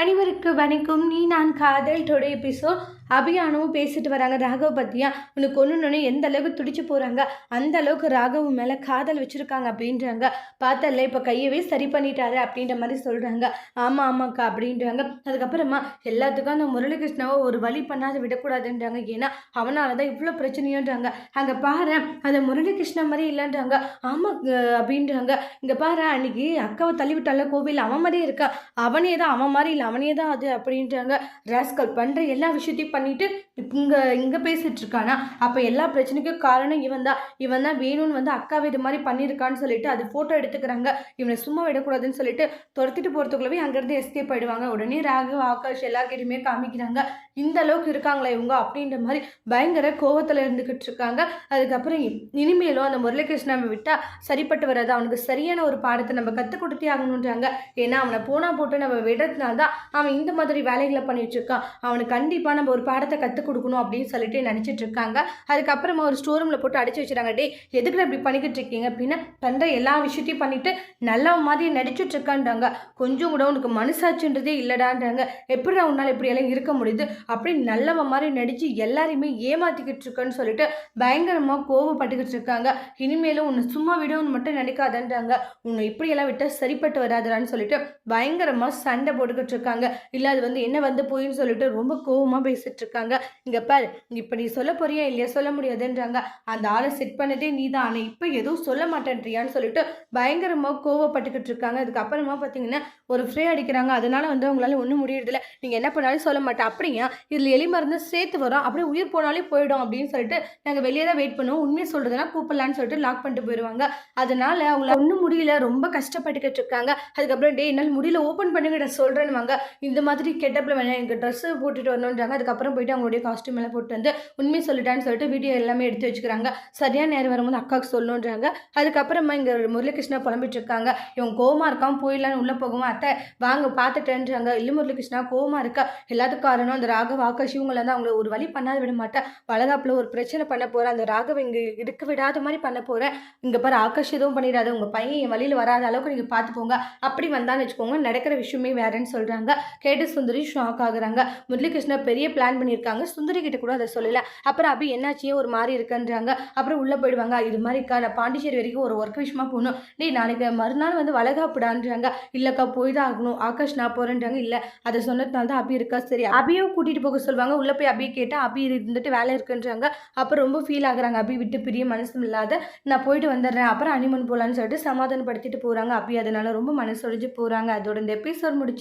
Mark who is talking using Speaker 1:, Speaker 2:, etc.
Speaker 1: அனைவருக்கு வணக்கம். நீ நான் காதல் டுடே எபிசோட். அபியானவும் பேசிட்டு வராங்க. ராகவ் பற்றியா உனக்கு ஒன்றுன்னு எந்த அளவுக்கு துடிச்சு போகிறாங்க அந்த அளவுக்கு ராகவ் மேலே காதல் வச்சுருக்காங்க அப்படின்றாங்க. பார்த்தல இப்போ கையவே சரி பண்ணிட்டாரு அப்படின்ற மாதிரி சொல்கிறாங்க ஆமாம் ஆமாக்கா அப்படின்றாங்க. அதுக்கப்புறமா எல்லாத்துக்கும் அந்த முரளிகிருஷ்ணாவை ஒரு வழி பண்ணாத விடக்கூடாதுன்றாங்க. ஏன்னா அவனால தான் இவ்வளோ பிரச்சனையோன்றாங்க அங்கே பாரு அந்த முரளிகிருஷ்ணா மாதிரி இல்லைன்றாங்க. ஆமாம் அப்படின்றாங்க. இங்கே பாரு அன்னைக்கு அக்காவை தள்ளி விட்டால கோவில் அவன் மாதிரியே இருக்கா? அவனே தான் அவன் மாதிரி இல்லை அவனே தான் அது அப்படின்றாங்க. ராஸ்கல் பண்ணுற எல்லா விஷயத்தையும் பண்ணிவிட்டு இங்கே இங்கே பேசிகிட்டு இருக்கானா? அப்போ எல்லா பிரச்சனைக்கும் காரணம் இவன் தான் இவன் தான் வேணும்னு வந்து அக்காவை இது மாதிரி பண்ணியிருக்கான்னு சொல்லிட்டு அது ஃபோட்டோ எடுத்துக்கிறாங்க. இவனை சும்மா விடக்கூடாதுன்னு சொல்லிட்டு துரத்திட்டு போகிறதுக்குள்ளவே அங்கேருந்து எஸ்கேப் ஆகிடுவாங்க உடனே ராகவ் ஆகாஷ் எல்லாருக்கிட்டையுமே காமிக்கிறாங்க. இந்த அளவுக்கு இருக்காங்களா இவங்க அப்படின்ற மாதிரி பயங்கர கோவத்தில் இருந்துக்கிட்டு இருக்காங்க. அதுக்கப்புறம் இனிமேலும் அந்த முரளிகிருஷ்ணாவை விட்டால் சரிப்பட்டு வராது. அவனுக்கு சரியான ஒரு பாடத்தை நம்ம கற்றுக் கொடுத்தே ஆகணுன்றாங்க ஏன்னா அவனை போனா போட்டு நம்ம விடுறதுனால தான் அவன் இந்த மாதிரி வேலைகளை பண்ணிட்டு இருக்கான் அவனுக்கு கண்டிப்பாக நம்ம ஒரு பாடத்தை கற்றுக் கொடுக்கணும் அப்படின்னு சொல்லிட்டு நினச்சிட்டு இருக்காங்க. அதுக்கப்புறமா ஒரு ஸ்டோர் ரூமில் போட்டு அடைச்சி வச்சுறாங்க. டே எதுக்கு இப்படி பண்ணிக்கிட்டு இருக்கீங்க? அப்படின்னா பண்ணுற எல்லா விஷயத்தையும் பண்ணிட்டு நல்ல மாதிரி நடிச்சுட்டு இருக்கான்றாங்க. கொஞ்சம் கூட உனக்கு மனசாட்சின்றதே இல்லடான்றாங்க. எப்படி உன்னால் இப்படியெல்லாம் இருக்க முடியுது? அப்படி நல்லவன் மாதிரி நடித்து எல்லாரையுமே ஏமாத்திக்கிட்டு இருக்கேன்னு சொல்லிட்டு பயங்கரமாக கோவப்பட்டுக்கிட்டு இருக்காங்க. இனிமேலும் உன்னை சும்மா விடணும்னு மட்டும் நினைக்காதன்றாங்க. உன்னை இப்படியெல்லாம் விட்டால் சரிப்பட்டு வராதுடான்னு சொல்லிட்டு பயங்கரமாக சண்டை போட்டுக்கிட்டு இருக்காங்க. இருக்காங்க. இல்லை அது வந்து என்ன வந்து போயின்னு சொல்லிட்டு ரொம்ப கோவமாக பேசிட்டு இருக்காங்க. இங்கே பாரு இப்போ நீ சொல்ல போறியா இல்லையா? சொல்ல முடியாதுன்றாங்க. அந்த ஆளை செட் பண்ணதே நீ தான் ஆனால் இப்போ எதுவும் சொல்ல மாட்டேன்றியான்னு சொல்லிட்டு பயங்கரமாக கோவப்பட்டுக்கிட்டு இருக்காங்க. அதுக்கப்புறமா பார்த்தீங்கன்னா ஒரு ஃப்ரே அடிக்கிறாங்க. அதனால வந்து உங்களால் ஒன்றும் முடியறதில்ல. நீங்கள் என்ன பண்ணாலும் சொல்ல மாட்டேன். அப்படியா? இதில் எலி மருந்து சேர்த்து வரும். அப்படியே உயிர் போனாலே போயிடும் அப்படின்னு சொல்லிட்டு நாங்கள் வெளியே தான் வெயிட் பண்ணுவோம். உண்மையை சொல்கிறதுனா கூப்பிடலான்னு சொல்லிட்டு லாக் பண்ணிட்டு போயிடுவாங்க அதனால அவங்கள ஒன்றும் முடியல. ரொம்ப கஷ்டப்பட்டுக்கிட்டு இருக்காங்க. அதுக்கப்புறம் டே என்னால் முடியல. ஓப்பன் பண்ணுங்க நான் சொல்கிறேன்னுவாங்க இந்த மாதிரி கெட்டப்பில் வேணாம் எனக்கு ட்ரெஸ்ஸு போட்டுட்டு வரணுன்றாங்க அதுக்கப்புறம் போயிட்டு அவங்களுடைய காஸ்ட்யூம் எல்லாம் போட்டு வந்து உண்மை சொல்லிட்டான்னு சொல்லிட்டு வீடியோ எல்லாமே எடுத்து வச்சுக்கிறாங்க. சரியான நேரம் வரும்போது அக்காவுக்கு சொல்லணுன்றாங்க. அதுக்கப்புறமா இங்கே முரளிகிருஷ்ணா புலம்பிட்டு இருக்காங்க இவன் கோமா இருக்கான் போயிடலான்னு உள்ளே போகவும் அத்தை வாங்க பார்த்துட்டேன்றாங்க. இல்லை முரளிகிருஷ்ணா கோமா இருக்கா? எல்லாத்துக்கும் காரணம் அந்த ராகவ ஆகாஷ் இவங்களை தான். அவங்கள ஒரு வழி பண்ணாத விட மாட்டேன். வளகாப்பில் ஒரு பிரச்சனை பண்ண போகிறேன் அந்த ராகவ இங்கே இருக்க விடாத மாதிரி பண்ண போகிறேன் இங்கே பாரு ஆகாஷ் எதுவும் பண்ணிடாது. உங்கள் பையன் என் வழியில் வராத அளவுக்கு நீங்கள் பார்த்துக்கோங்க அப்படி வந்தான்னு வச்சுக்கோங்க. நடக்கிற விஷயமே வேறேன்னு சொல்கிறாங்க கேட்டு சுந்தரி ஷாக் ஆகுறாங்க. முரளிகிருஷ்ணா பெரிய பிளான் பண்ணியிருக்காங்க. சுந்தரி கிட்ட கூட அதை சொல்லல. அப்புறம் அபி என்னாச்சியே ஒரு மாதிரி இருக்குன்றாங்க. அப்புறம் உள்ளே போயிடுவாங்க. இது மாதிரிக்கா நான் பாண்டிச்சேரி வரைக்கும் ஒரு ஒர்க் விஷயமா போகணும். டேய் நாளைக்கு மறுநாள் வந்து வளகாப்புடான்றாங்க. இல்லைக்கா போய் தான் ஆகணும். ஆகாஷ் நான் போகிறேன்றாங்க இல்லை. அதை சொன்னதுனால தான் அபி இருக்கா? சரி அபியும் கூட்டிகிட்டு போக சொல்லுவாங்க. உள்ளே போய் அபி கேட்டால் அபி இருந்துட்டு வேலை இருக்குன்றாங்க. அப்புறம் ரொம்ப ஃபீல் ஆகுறாங்க. அபி விட்டு பிரிய மனசும் இல்லாத நான் போயிட்டு வந்துடுறேன். அப்புறம் அனிமன் போகலான்னு சொல்லிட்டு சமாதானப்படுத்திட்டு போகிறாங்க அபி அதனால ரொம்ப மனசொடிஞ்சு போகிறாங்க அதோட இந்த எபிசோட் முடிச்சு